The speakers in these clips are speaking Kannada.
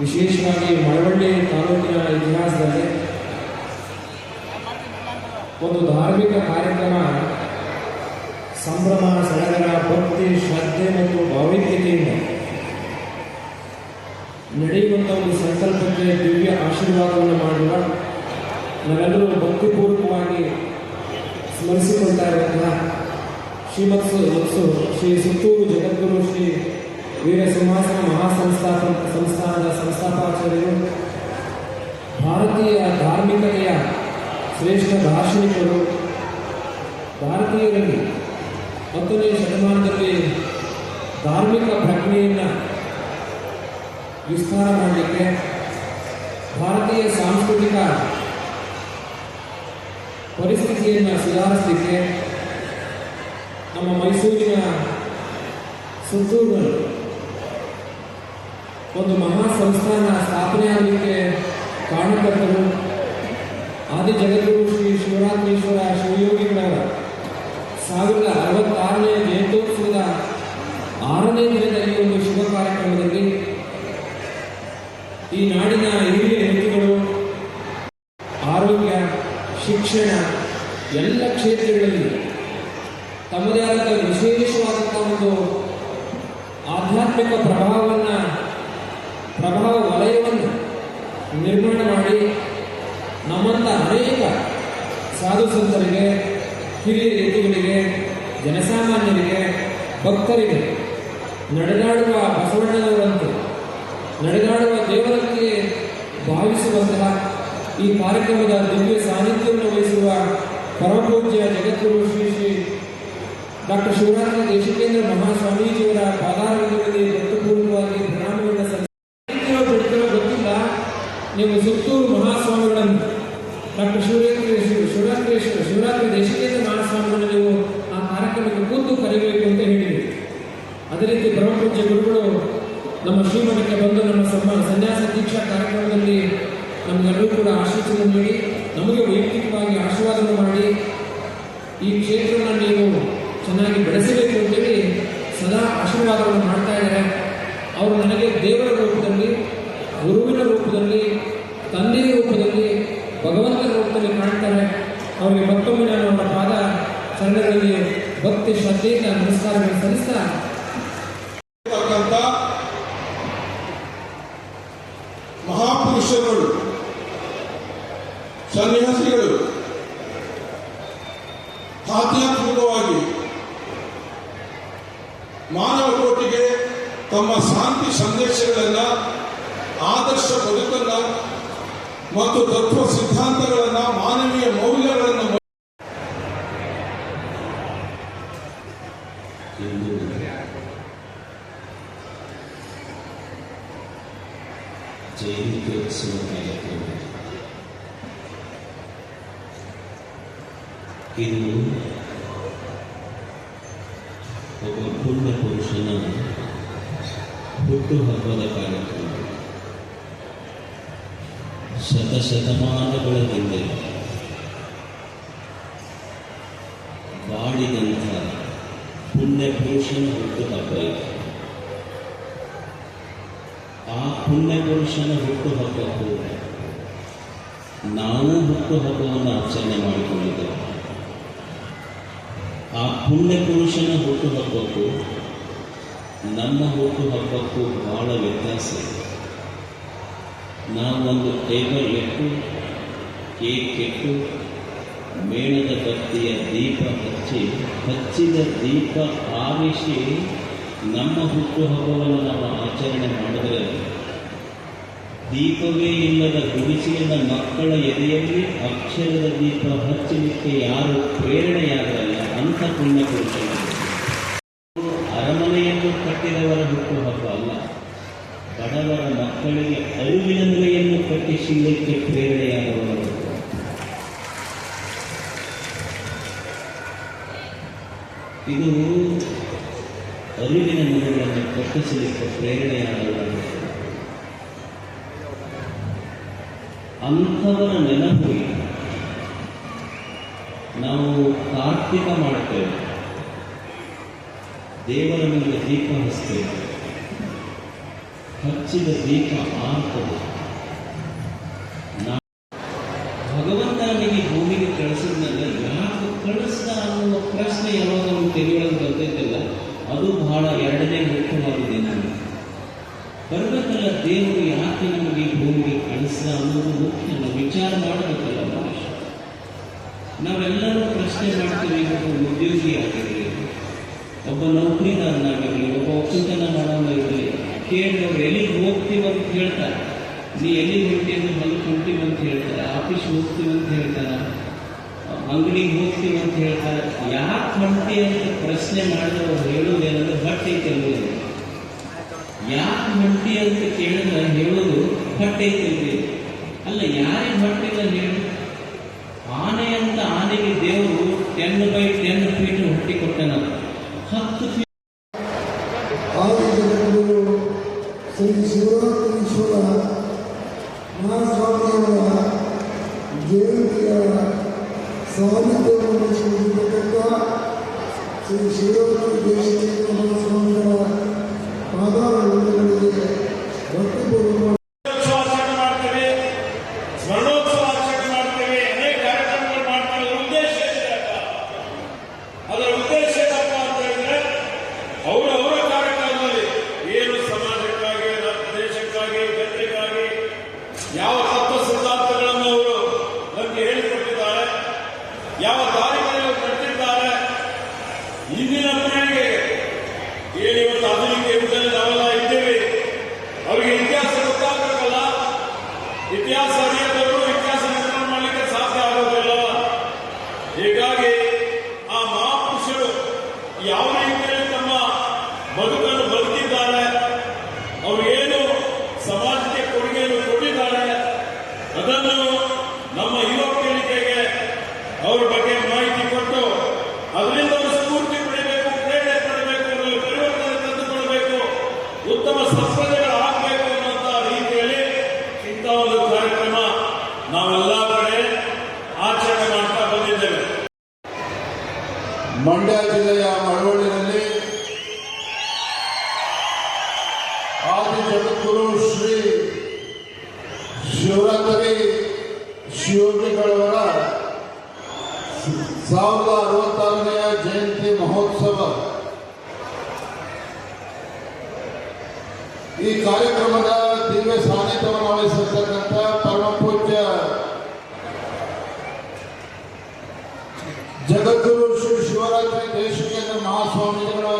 ವಿಶೇಷವಾಗಿ ಮಳವಳ್ಳಿ ತಾಲೂಕಿನ ಇತಿಹಾಸದಲ್ಲಿ ಒಂದು ಧಾರ್ಮಿಕ ಕಾರ್ಯಕ್ರಮ ಸಂಭ್ರಮ ಸಡಗರ, ಭಕ್ತಿ, ಶ್ರದ್ಧೆ ಮತ್ತು ಭಾವೈಕ್ಯತೆಯಿಂದ ನಡೆಯುವಂಥ ಒಂದು ಸಂಕಲ್ಪಕ್ಕೆ ದಿವ್ಯ ಆಶೀರ್ವಾದವನ್ನು ಮಾಡುವ ನಾವೆಲ್ಲರೂ ಭಕ್ತಿಪೂರ್ವಕವಾಗಿ ಸ್ಮರಿಸಿಕೊಳ್ತಾ ಇರುವಂತಹ ಶ್ರೀಮತ್ಸು ಶ್ರೀ ಸುತ್ತೂರು ಜಗದ್ಗುರು ಶ್ರೀ ವೀರ ಸಿಂಹಾಸನ ಮಹಾಸಂಸ್ಥಾಪ ಸಂಸ್ಥಾನದ ಸಂಸ್ಥಾಪಾಚಾರ್ಯರು, ಭಾರತೀಯ ಧಾರ್ಮಿಕತೆಯ ಶ್ರೇಷ್ಠ ದಾರ್ಶನಿಕರು, ಭಾರತೀಯರಲ್ಲಿ ಹತ್ತನೇ ಶತಮಾನದಲ್ಲಿ ಧಾರ್ಮಿಕ ಪ್ರಜ್ಞೆಯನ್ನು ವಿಸ್ತಾರ ಮಾಡಲಿಕ್ಕೆ ಭಾರತೀಯ ಸಾಂಸ್ಕೃತಿಕ ಪರಿಸ್ಥಿತಿಯನ್ನು ಸುಧಾರಿಸಲಿಕ್ಕೆ ನಮ್ಮ ಮೈಸೂರಿನ ಸುತ್ತೂರಿನಲ್ಲಿ ಒಂದು ಮಹಾ ಸಂಸ್ಥಾನ ಸ್ಥಾಪನೆ ಆಗಲಿಕ್ಕೆ ಕಾರಣಕರ್ತರು ಆದಿ ಜಗದ್ಗುರು ಶ್ರೀ ಶಿವರಾತ್ರೀಶ್ವರ ಶಿವಯೋಗಿಗಳವರ ಸಾವಿರದ ಅರವತ್ತಾರನೇ ಜಯಂತೋತ್ಸವದ ಆರನೇ ದಿನದಲ್ಲಿ ಒಂದು ಶುಭ ಕಾರ್ಯಕ್ರಮದಲ್ಲಿ ಈ ನಾಡಿನ ಹಿರಿಯ ವ್ಯಕ್ತಿಗಳು ಆರೋಗ್ಯ, ಶಿಕ್ಷಣ, ಎಲ್ಲ ಕ್ಷೇತ್ರಗಳಲ್ಲಿ ತಮ್ಮದೇ ಆದ ವಿಶೇಷವಾದಂಥ ಒಂದು ಆಧ್ಯಾತ್ಮಿಕ ಪ್ರಭಾವವನ್ನು ಸಂತರಿಗೆ, ಹಿರಿಯ ವ್ಯಕ್ತಿಗಳಿಗೆ ಜನಸಾಮಾನ್ಯರಿಗೆ, ಭಕ್ತರಿಗೆ ನಡೆದಾಡುವ ಬಸವಣ್ಣನವರಂತೆ, ನಡೆದಾಡುವ ದೇವರಂತೆ ಭಾವಿಸುವಂತಹ ಈ ಕಾರ್ಯಕ್ರಮದ ದಿವ್ಯ ಸಾನ್ನಿಧ್ಯವನ್ನು ವಹಿಸುವ ಪರಮಪೂಜ್ಯ ಜಗದ್ಗುರು ಶ್ರೀ ಶ್ರೀ ಡಾಕ್ಟರ್ ಶಿವರಾತ್ರಿ ದೇಶಿಕೇಂದ್ರ ಮಹಾಸ್ವಾಮೀಜಿಯವರ ಪಾದಾರವಿಂದದಲ್ಲಿ ಭಕ್ತಪೂರ್ವಕವಾಗಿ ಪ್ರಣಾಮವನ್ನು ಸಲ್ಲಿಸಿ. ಗೊತ್ತಿಲ್ಲ. ನೀವು ಸುತ್ತೂರು ಮಹಾಸ್ವಾಮಿಗಳನ್ನು ಡಾಕ್ಟರ್ ಶಿವರಾತ್ರಿ ಶಿವರಾತ್ರಿ ಶಿವರಾತ್ರಿ ದೇಶಿಕೇಂದ್ರ ಮಹಾಸ್ವಾಮಿಗಳು ನೀವು ಆ ಕಾರ್ಯಕ್ರಮಕ್ಕೆ ಕೂತು ಕರೆಯಬೇಕು ಅಂತ ಹೇಳಿದರು. ಅದೇ ರೀತಿ ಬ್ರಹ್ಮಪೂಜ್ಯ ಗುರುಗಳು ನಮ್ಮ ಶ್ರೀಮಠಕ್ಕೆ ಬಂದು ನಮ್ಮ ಸಮ, ಸನ್ಯಾಸ ದೀಕ್ಷಾ ಕಾರ್ಯಕ್ರಮದಲ್ಲಿ ನಮಗೆಲ್ಲರೂ ಕೂಡ ಆಶೀರ್ವಾದ ನೀಡಿ, ನಮಗೆ ವೈಯಕ್ತಿಕವಾಗಿ ಆಶೀರ್ವಾದವನ್ನು ಮಾಡಿ, ಈ ಕ್ಷೇತ್ರವನ್ನು ನೀವು ಚೆನ್ನಾಗಿ ಬೆಳೆಸಬೇಕು ಭಕ್ತಿ ಶ್ರದ್ಧೆಯಿಂದ ನಮಸ್ಕಾರಗಳನ್ನು ಸಲ್ಲಿಸ್ತಾ ಮಹಾಪುರುಷರುಗಳು, ಸನ್ಯಾಸಿಗಳು ಆಧ್ಯಾತ್ಮಿಕವಾಗಿ ಮಾನವ ಕೋಟಿಗೆ ತಮ್ಮ ಶಾಂತಿ ಸಂದೇಶಗಳನ್ನ, ಆದರ್ಶ ಬದುಕನ್ನ ಮತ್ತು ತತ್ವ ಸಿದ್ಧಾಂತಗಳನ್ನ, ಮಾನವೀಯ ಮೌಲ್ಯಗಳನ್ನು ಜಯಂತ್ಯೋತ್ಸವ ಕಾರ್ಯಕ್ರಮ ಇದು ಒಬ್ಬ ಪುಣ್ಯ ಪುರುಷನ ಹುಟ್ಟುಹಬ್ಬದ ಕಾರ್ಯಕ್ರಮ ಶತಶತಮಾನಗಳ ಹಿಂದೆ ಬಾಳಿದಂಥ ಪುಣ್ಯ ಪುರುಷನ ಹುಟ್ಟುಹಬ್ಬ ಇದು ಆ ಪುಣ್ಯಪುರುಷನ ಪುರುಷನ ಹುಟ್ಟುಹಬ್ಬಕ್ಕೂ ನಾವು ಹುಟ್ಟುಹಬ್ಬವನ್ನು ಆಚರಣೆ ಮಾಡಿಕೊಂಡಿದ್ದೇವೆ ಆ ಪುಣ್ಯಪುರುಷನ ಹುಟ್ಟುಹಬ್ಬಕ್ಕೂ ನಮ್ಮ ಹುಟ್ಟುಹಬ್ಬಕ್ಕೂ ಬಹಳ ವ್ಯತ್ಯಾಸ ಇದೆ. ನಾವೊಂದು ಟೇಬಲ್ ಇಟ್ಟು, ಕೇಕ್ ಇಟ್ಟು, ಮೇಣದ ಬತ್ತಿಯ ದೀಪ ಹಚ್ಚಿ, ಹಚ್ಚಿದ ದೀಪ ಆರಿಸಿ ನಮ್ಮ ಹುಟ್ಟುಹಬ್ಬವನ್ನು ನಾವು ಆಚರಣೆ ಮಾಡಿದರೆ ದೀಪವೇ ಇಲ್ಲದ ಗುಡಿಸಿಲಿನ ಮಕ್ಕಳ ಎದೆಯಲ್ಲಿ ಅಕ್ಷರದ ದೀಪ ಹಚ್ಚಲಿಕ್ಕೆ ಯಾರು ಪ್ರೇರಣೆಯಾಗಲ್ಲ ಅಂತ ಪುಣ್ಯ ಪುರುಷರು ಅರಮನೆಯನ್ನು ಕಟ್ಟಿದವರ ಹುಟ್ಟುಹಬ್ಬ ಅಲ್ಲ, ಬಡವರ ಮಕ್ಕಳಿಗೆ ಅರಿವಿನ ನೆಲೆಯನ್ನು ಕಟ್ಟಿಸಲಿಕ್ಕೆ ಪ್ರೇರಣೆಯಾದವರು. ಇದು ಅರಿವಿನ ನೆಲೆಗಳನ್ನು ಕಟ್ಟಿಸಲಿಕ್ಕೆ ಪ್ರೇರಣೆಯಾದವರು ಅಂಥವರ ನೆನಪು. ನಾವು ಕಾರ್ತಿಕ ಮಾಡ್ತೇವೆ. ದೇವರ ಮೇಲೆ ದೀಪ ಹಚ್ಚಿದ ದೀಪ ಆರ್ತದೆ ನಾ- ಭಗವಂತ ನನಗೆ ಭೂಮಿಗೆ ಕಳಿಸಿದ್ನಲ್ಲ ಯಾಕೆ ಕಳಿಸ್ದ ಅನ್ನುವ ಪ್ರಶ್ನೆ ಯಾವಾಗ ನಮ್ಮ ತೆಗೆಯೊಳಗೆ ಬರ್ತೈತಲ್ಲ ಅದು ಬಹಳ ಎರಡನೇ ಮುಖ್ಯವಾಗಿದೆ ನನಗೆ ಬರ್ಬೇಕಲ್ಲ ದೇವರು ಯಾಕೆ ನಮಗೆ ಈ ಭೂಮಿಗೆ ಕಳಿಸ್ದ ಅನ್ನೋದು ಮುಖ್ಯ ನಾವು ವಿಚಾರ ಮಾಡಬೇಕಲ್ಲ ಮನುಷ್ಯ ನಾವೆಲ್ಲರೂ ಪ್ರಶ್ನೆ ಮಾಡ್ತೀವಿ ಒಬ್ಬ ಉದ್ಯೋಗಿ ಆಗಿರಲಿ ಒಬ್ಬ ನೌಕರಿದಾರನಾಗಿರಲಿ ಒಬ್ಬ ಒಕ್ಕಲ್ತನ ಮಾಡೋನಾಗಿರಲಿ ಕೇಳಿದವ್ರು ಎಲ್ಲಿಗೆ ಹೋಗ್ತೀವಿ ಅಂತ ಹೇಳ್ತಾರೆ. ನೀ ಎಲ್ಲಿಗೆ ಹೊಂಟಿ ಅಂತ ಹೊಲಕ್ಕೆ ಅಂತ ಹೇಳ್ತಾರೆ. ಆಫೀಸ್ ಹೋಗ್ತೀವಿ ಅಂತ ಹೇಳ್ತಾರೆ. ಅಂಗಡಿಗೆ ಹೋಗ್ತೀವಿ ಅಂತ ಹೇಳ್ತಾರೆ. ಯಾಕೆ ಹೊಂಟಿ ಅಂತ ಪ್ರಶ್ನೆ ಮಾಡಿದವ್ರು ಹೇಳೋದೇನಂದ್ರೆ ಹೊಟ್ಟೆ ಅಂತ. ಯಾಕೆ ಹೊಂಟಿ ಅಂತ ಕೇಳಿದ್ರೆ ಹೇಳೋದು ಹೊಟ್ಟೆ ಐತಲ್ರಿ ಅಲ್ಲ, ಯಾರಿಗೆ ಹೊಟ್ಟಿಲ್ಲ ಹೇಳಿ? ಆನೆ ಅಂತ ಆನೆಗೆ ದೇವರು ಟೆನ್ ಬೈ ಟೆನ್ ಫೀಟ್ ಹುಟ್ಟಿ ಕೊಟ್ಟನ ಹತ್ತು ಫೀಟ್ ಆದಿಜಗದ್ಗುರು ಶ್ರೀ ಶಿವರಾತ್ರೀಶ್ವರ ಮಹಾಸ್ವಾಮಿಯವರ ಜಯಂತಿಯ ಸಾನ್ನಿಧ್ಯವನ್ನು ವಹಿಸಿಕೊಂಡಿರತಕ್ಕ ಶ್ರೀ ಶಿವರಾತ್ರಿ ದೇಶಿಕ ಮಹಾಸ್ವಾಮಿಗಳ ಪಾದಾರಗಳಿಗೆ ಭಕ್ತಿಪೂರ್ವಕ ಯಾವ ರೀತಿಯಲ್ಲಿ ತಮ್ಮ ಬದುಕನ್ನು ಬದುಕಿದ್ದಾರೆ, ಅವರು ಏನು ಸಮಾಜಕ್ಕೆ ಕೊಡುಗೆಯನ್ನು ಕೊಟ್ಟಿದ್ದಾರೆ ಅದನ್ನು ನಮ್ಮ ಯುವ ಪೀಳಿಗೆಗೆ ಅವರ ಬಗ್ಗೆ ಮಾಹಿತಿ ಕೊಟ್ಟು ಅದರಿಂದ ಅವರು ಸ್ಫೂರ್ತಿ ಪಡಿಬೇಕು, ಪ್ರೇರಣೆ ಪಡಬೇಕು, ಅವರಲ್ಲಿ ಪರಿವರ್ತನೆ ತಂದುಕೊಳ್ಬೇಕು ಉತ್ತಮ ಸಂಸ್ಕೃತಿಗಳಾಗಬೇಕು ಅನ್ನುವಂಥ ರೀತಿಯಲ್ಲಿ ಇಂಥ ಒಂದು ಕಾರ್ಯಕ್ರಮ ನಾವೆಲ್ಲ ಕಡೆ ಆಚರಣೆ ಮಾಡ್ತಾ ಬಂದಿದ್ದೇವೆ. ಮಂಡ್ಯ ಜಿಲ್ಲೆಯ ಜಗದ್ಗುರು ಶ್ರೀ ಶಿವರಾತ್ರಿ ಶಿವೋಗಿಗಳವರ ಸಾವಿರದ ಅರವತ್ತಾರನೆಯ ಜಯಂತಿ ಮಹೋತ್ಸವ ಈ ಕಾರ್ಯಕ್ರಮದ ದಿವ್ಯ ಸಾನ್ನಿಧ್ಯವನ್ನು ವಹಿಸಿರ್ತಕ್ಕಂಥ ಪರಮ ಪೂಜ್ಯ ಜಗದ್ಗುರು ಶ್ರೀ ಶಿವರಾತ್ರಿ ದೇಶಿಕೇಂದ್ರ ಮಹಾಸ್ವಾಮೀಜಿಗಳವರ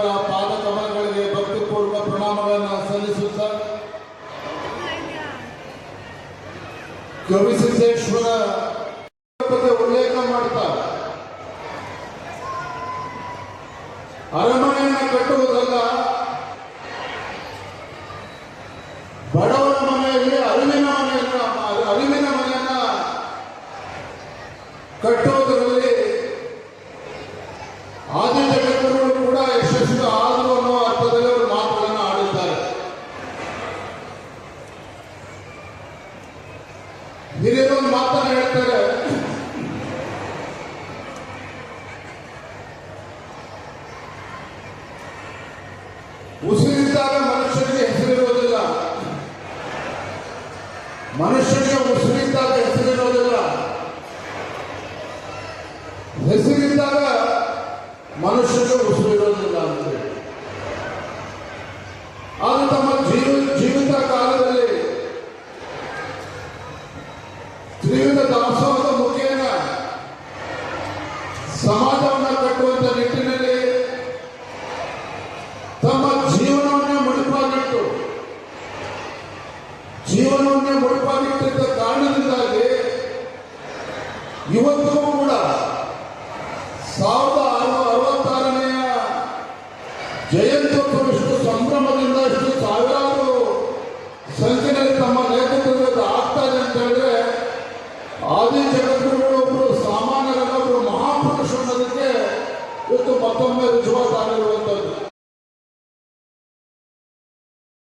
ಅರಮನೆಯನ್ನು ಕಟ್ಟುವುದಲ್ಲ. ಬಡವರ ಮನೆಯಲ್ಲಿ ಅರಿವಿನ ಮನೆಯನ್ನ ಅರಿವಿನ ಮನೆಯನ್ನ ಕಟ್ಟುವುದರಲ್ಲಿ ಆದಿ ಜಗದ್ಗುರುಗಳು ಕೂಡ ಯಶಸ್ವಿ ಆದರು ಅನ್ನೋ ಅರ್ಥದಲ್ಲಿ ಅವರು ಮಾತುಗಳನ್ನು ಆಡುತ್ತಾರೆ ಹಿರಿಯರು You will come